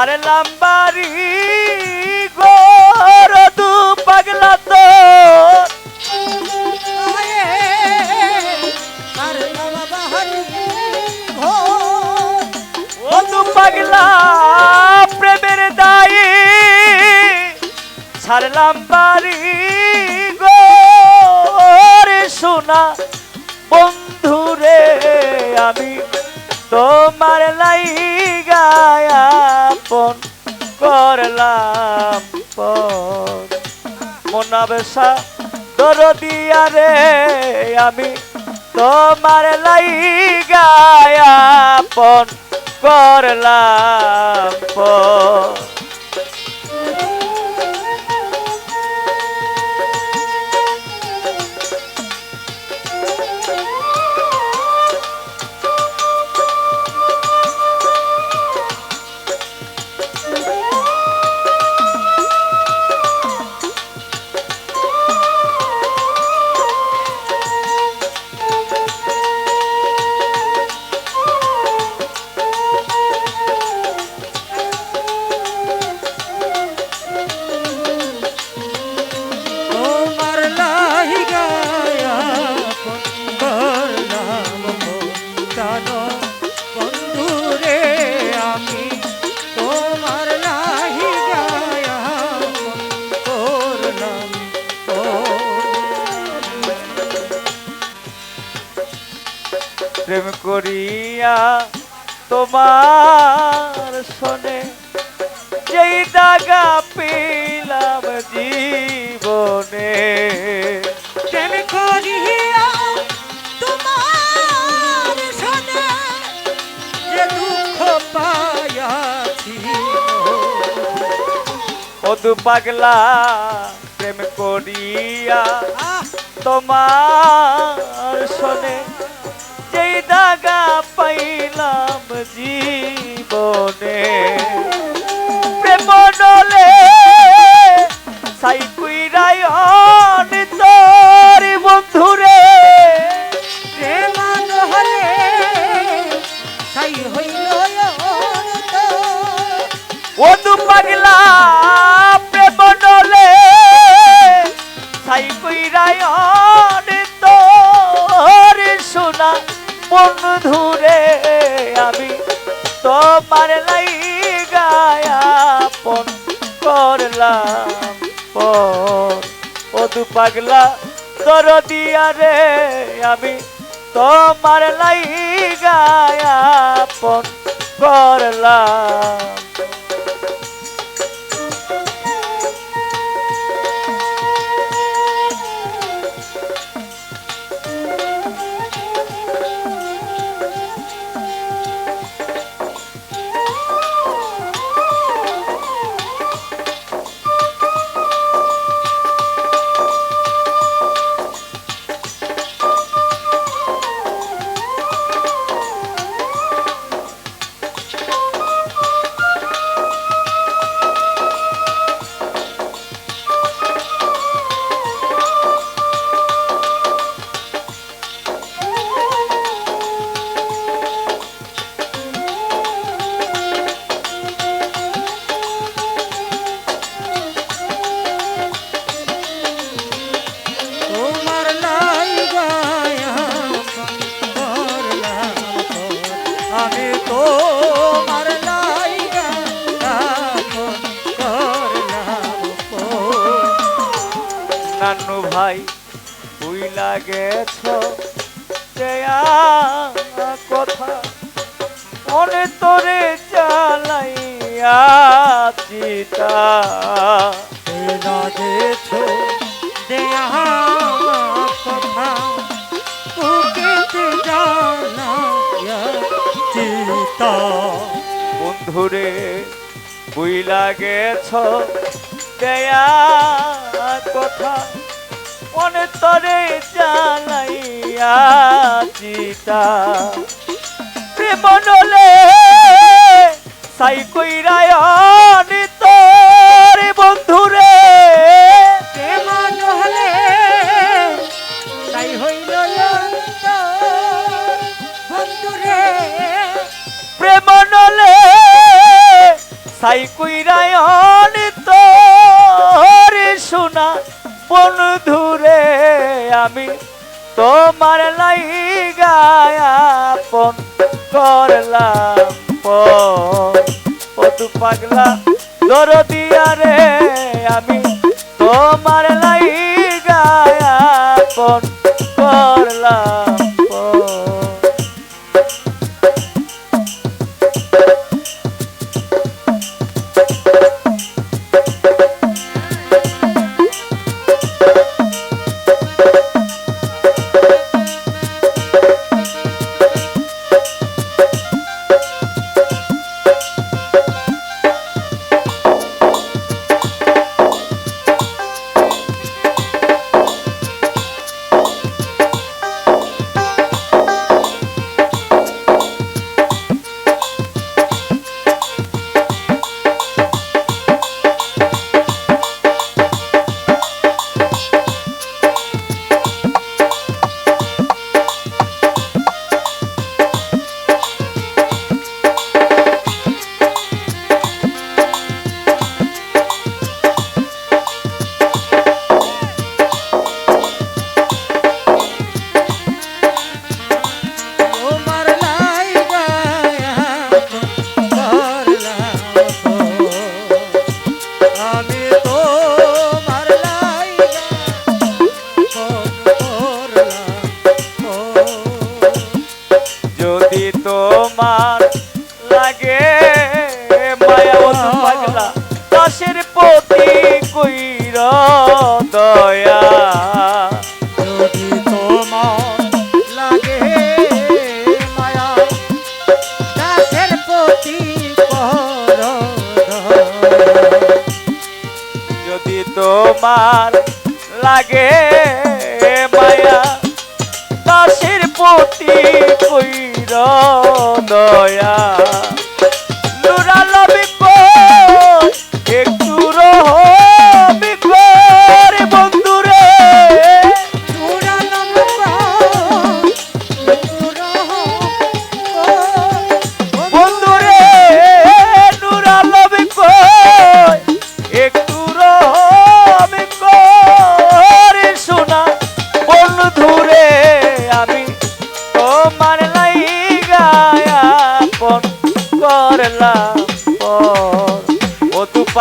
ছাড়লাম বাড়ি গোর দু পাগলা তো। পাগলা প্রেমের দায়ী। ছাড়লাম বাড়ি গোরে শোনা বন্ধুরে আমি তোমার লাই গায়াপন করলাম পর। মোনাবেশা দরদিয়া রে আমি তোমার লাই গায়াপন করলাম পর। করিয়া তোমার শোনে যেই দাগা পেলাম জীবনে। প্রেম করিয়া তোমার সনে যে দুঃখ পায়াছি মধু পাগলা প্রেম করিয়া তোমার শোনে যেই দাগা পাইলাম তোমার লাই গায়াপন করলাম পর। মধু পাগলা তোর দিয়া রে আমি তোমার লাই গায়াপন করলাম। ভাই তুই লাগেছ কথা। মনে তোরে চালাইয়া চিতা। দেয়া কথা। চিতা। বন্ধুরে তুই লাগেছ দেয়া কথা। মনে তোরে চালাইয়া চিতা প্রেম নলে সাই কইরায়ন তোর বন্ধুরে প্রেমান হলে তাই হইল বন্ধুরে প্রেম নলে সাই কুইরায়ন বন্ধুরে আমি তোমার লাই গায়াপন করলাম পতু পাগলা দরদিয়া রে আমি তোমার লাই গায়াপন করলাম পণ। তোমার যদি তোমার লাগে মায়া পাগলা দাসের প্রতি কইর দয়া। যদি তোমার লাগে মায়া দাসের প্রতি যদি তোমার লাগে কইর দয়া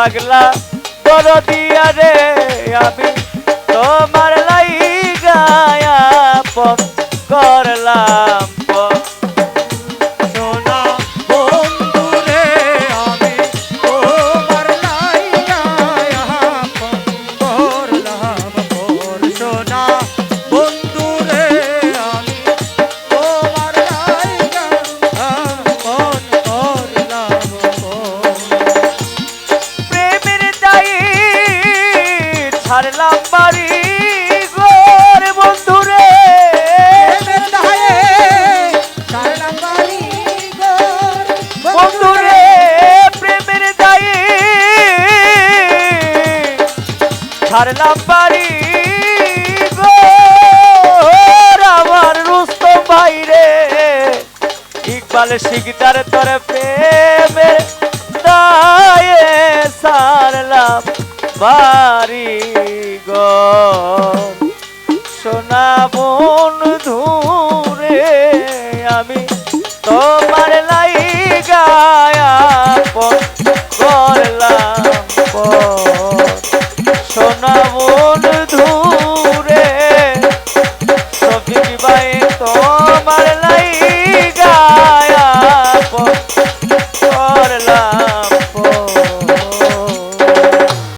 পাগলা বড় দিয়া রে আমি তোমার লাই পথ করলাম। ছাড়লাম বাড়ি গোর আমার রুস্ত বাইরে। ইকবাল শিকদার তোর প্রেমের দায়ে সারলাম বাড়ি গো। সোনা